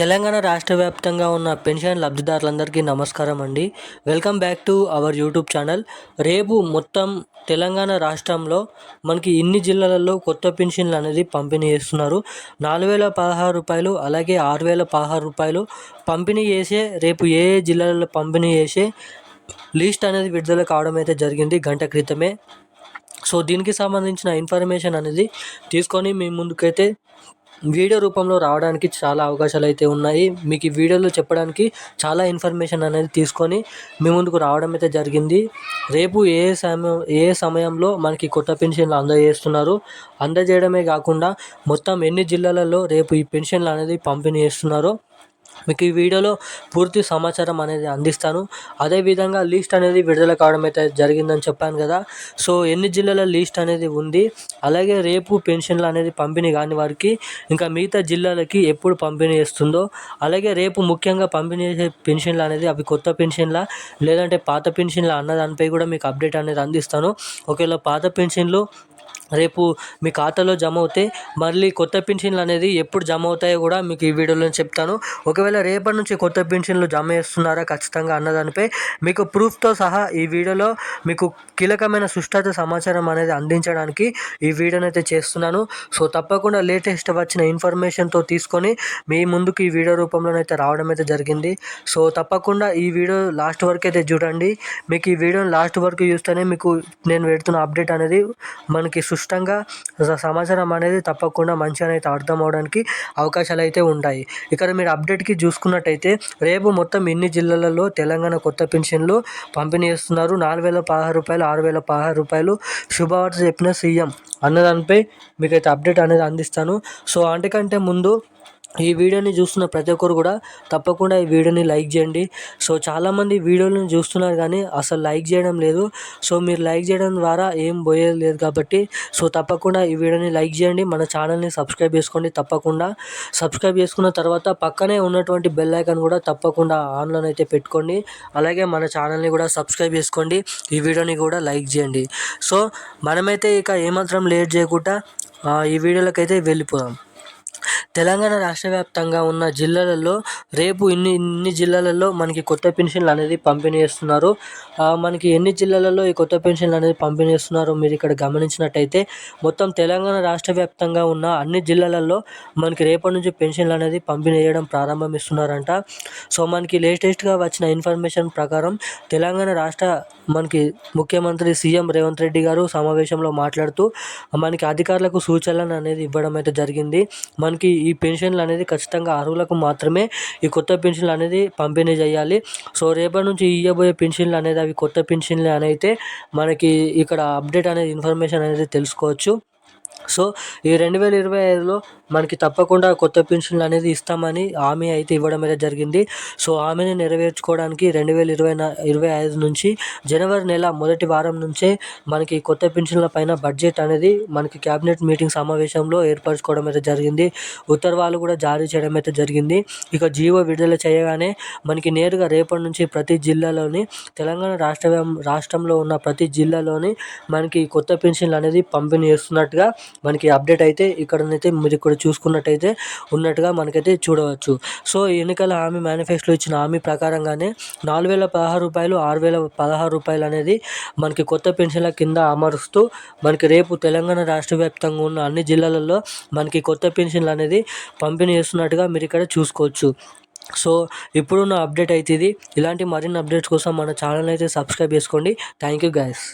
తెలంగాణ రాష్ట్ర వ్యాప్తంగా ఉన్న పెన్షన్ లబ్ధిదారులందరికీ నమస్కారం అండి. Welcome back to our YouTube channel. రేపు మొత్తం తెలంగాణ రాష్ట్రంలో మనకి ఇన్ని జిల్లాలలో కొత్త పెన్షన్లు అనేది పంపిణీ చేస్తున్నారు. నాలుగు వేల పదహారు రూపాయలు అలాగే ఆరు వేల పదహారు రూపాయలు పంపిణీ చేసే రేపు ఏ ఏ జిల్లాలలో పంపిణీ చేసే లిస్ట్ అనేది విడుదల కావడం అయితే జరిగింది గంట క్రితమే. సో దీనికి సంబంధించిన ఇన్ఫర్మేషన్ అనేది తీసుకొని మీ ముందుకైతే వీడియో రూపంలో రావడానికి చాలా అవకాశాలు అయితే ఉన్నాయి. మీకు ఈ వీడియోలో చెప్పడానికి చాలా ఇన్ఫర్మేషన్ అనేది తీసుకొని మీ ముందుకు రావడం అయితే జరిగింది. రేపు ఏ సమయం ఏ సమయంలో మనకి కొత్త పెన్షన్లు అందజేస్తున్నారు? అందజేయడమే కాకుండా మొత్తం ఎన్ని జిల్లాలలో రేపు ఈ పెన్షన్లు అనేది పంపిణీ చేస్తున్నారో మీకు ఈ వీడియోలో పూర్తి సమాచారం అనేది అందిస్తాను. అదేవిధంగా లిస్ట్ అనేది విడుదల కావడం అయితే జరిగిందని చెప్పాను కదా. సో ఎన్ని జిల్లాల లిస్ట్ అనేది ఉంది? అలాగే రేపు పెన్షన్లు అనేది పంపిణీ కాని వారికి ఇంకా మిగతా జిల్లాలకి ఎప్పుడు పంపిణీ చేస్తుందో అలాగే రేపు ముఖ్యంగా పంపిణీ చేసే పెన్షన్లు అనేది అవి కొత్త పెన్షన్లా లేదంటే పాత పెన్షన్ల అన్న దానిపై కూడా మీకు అప్డేట్ అనేది అందిస్తాను. ఒకవేళ పాత పెన్షన్లు రేపు మీ ఖాతాలో జమ అవుతే మళ్ళీ కొత్త పెన్షన్లు అనేది ఎప్పుడు జమ అవుతాయో కూడా మీకు ఈ వీడియోలో చెప్తాను. ఒకవేళ రేపటి నుంచి కొత్త పెన్షన్లు జమ చేస్తున్నారా ఖచ్చితంగా అన్నదానిపై మీకు ప్రూఫ్తో సహా ఈ వీడియోలో మీకు కీలకమైన సుష్టాత సమాచారం అనేది అందించడానికి ఈ వీడియోని అయితే చేస్తున్నాను. సో తప్పకుండా లేటెస్ట్ వచ్చిన ఇన్ఫర్మేషన్తో తీసుకొని మీ ముందుకు ఈ వీడియో రూపంలోనైతే రావడం అయితే జరిగింది. సో తప్పకుండా ఈ వీడియో లాస్ట్ వరకు అయితే చూడండి. మీకు ఈ వీడియోని లాస్ట్ వరకు చూస్తేనే మీకు నేను పెడుతున్న అప్డేట్ అనేది మనకి స్పష్టంగా సమాచారం అనేది తప్పకుండా మంచిగా అయితే అర్థం అవడానికి అవకాశాలు అయితే ఉంటాయి. ఇక్కడ మీరు అప్డేట్కి చూసుకున్నట్టయితే రేపు మొత్తం ఎన్ని జిల్లాలలో తెలంగాణ కొత్త పెన్షన్లు పంపిణీ చేస్తున్నారు. నాలుగు వేల పదహారు రూపాయలు ఆరు వేల పదహారు రూపాయలు శుభవార్త చెప్పిన సీఎం అన్నదానిపై మీకైతే అప్డేట్ అనేది అందిస్తాను. సో అంతకంటే ముందు ఈ వీడియోని చూస్తున్న ప్రతి ఒక్కరు కూడా తప్పకుండా ఈ వీడియోని లైక్ చేయండి. సో చాలామంది వీడియోలను చూస్తున్నారు కానీ అసలు లైక్ చేయడం లేదు. సో మీరు లైక్ చేయడం ద్వారా ఏం పోయేది లేదు కాబట్టి సో తప్పకుండా ఈ వీడియోని లైక్ చేయండి. మన ఛానల్ని సబ్స్క్రైబ్ చేసుకోండి తప్పకుండా. సబ్స్క్రైబ్ చేసుకున్న తర్వాత పక్కనే ఉన్నటువంటి బెల్ ఐకాన్ కూడా తప్పకుండా ఆన్లో అయితే పెట్టుకోండి. అలాగే మన ఛానల్ని కూడా సబ్స్క్రైబ్ చేసుకోండి. ఈ వీడియోని కూడా లైక్ చేయండి. సో మనమైతే ఇక ఏమాత్రం లేట్ చేయకుండా ఈ వీడియోలకైతే వెళ్ళిపోదాం. తెలంగాణ రాష్ట్ర వ్యాప్తంగా ఉన్న జిల్లాలలో రేపు ఇన్ని ఇన్ని జిల్లాలలో మనకి కొత్త పెన్షన్లు అనేది పంపిణీ చేస్తున్నారు. మనకి ఎన్ని జిల్లాలలో ఈ కొత్త పెన్షన్లు అనేది పంపిణీ చేస్తున్నారో మీరు ఇక్కడ గమనించినట్టయితే మొత్తం తెలంగాణ రాష్ట్ర వ్యాప్తంగా ఉన్న అన్ని జిల్లాలలో మనకి రేపటి నుంచి పెన్షన్లు అనేది పంపిణీ చేయడం ప్రారంభమిస్తున్నారంట సో మనకి లేటెస్ట్గా వచ్చిన ఇన్ఫర్మేషన్ ప్రకారం తెలంగాణ రాష్ట్ర మనకి ముఖ్యమంత్రి సీఎం రేవంత్ రెడ్డి గారు సమావేశంలో మాట్లాడుతూ మనకి అధికారులకు సూచనలు అనేది ఇవ్వడం అయితే జరిగింది. మనకి ఈ పెన్షన్లు అనేది ఖచ్చితంగా అర్హులకు మాత్రమే ఈ కొత్త పెన్షన్లు అనేది పంపిణీ చేయాలి. సో రేపటి నుంచి ఇవ్వబోయే పెన్షన్లు అనేది అవి కొత్త పెన్షన్లు అని అయితే మనకి ఇక్కడ అప్డేట్ అనేది ఇన్ఫర్మేషన్ అనేది తెలుసుకోవచ్చు. సో ఈ రెండు వేల ఇరవై ఐదులో మనకి తప్పకుండా కొత్త పెన్షన్లు అనేది ఇస్తామని హామీ అయితే ఇవ్వడం అయితే జరిగింది. సో హామీని నెరవేర్చుకోవడానికి రెండు వేల ఇరవై ఇరవై ఐదు నుంచి జనవరి నెల మొదటి వారం నుంచే మనకి కొత్త పెన్షన్ల పైన బడ్జెట్ అనేది మనకి క్యాబినెట్ మీటింగ్ సమావేశంలో ఏర్పరచుకోవడం అయితే జరిగింది. ఉత్తర్వాలు కూడా జారీ చేయడం అయితే జరిగింది. ఇక జీవో విడుదల చేయగానే మనకి నేరుగా రేపటి నుంచి ప్రతి జిల్లాలోని తెలంగాణ రాష్ట్ర రాష్ట్రంలో ఉన్న ప్రతి జిల్లాలోని మనకి కొత్త పెన్షన్లు అనేది పంపిణీ చేస్తున్నట్టుగా మనకి అప్డేట్ అయితే ఇక్కడనైతే మీరు ఇక్కడ చూసుకున్నట్టయితే ఉన్నట్టుగా మనకైతే చూడవచ్చు. సో ఎన్నికల హామీ మేనిఫెస్టోలో ఇచ్చిన హామీ ప్రకారంగానే నాలుగు వేల పదహారు రూపాయలు ఆరు వేల పదహారు రూపాయలు అనేది మనకి కొత్త పెన్షన్ల కింద అమరుస్తూ మనకి రేపు తెలంగాణ రాష్ట్ర వ్యాప్తంగా ఉన్న అన్ని జిల్లాలలో మనకి కొత్త పెన్షన్లు అనేది పంపిణీ చేస్తున్నట్టుగా మీరు ఇక్కడ చూసుకోవచ్చు. సో ఇప్పుడున్న అప్డేట్ అయితే ఇది. ఇలాంటి మరిన్ని అప్డేట్స్ కోసం మన ఛానల్ అయితే సబ్స్క్రైబ్ చేసుకోండి. Thank you guys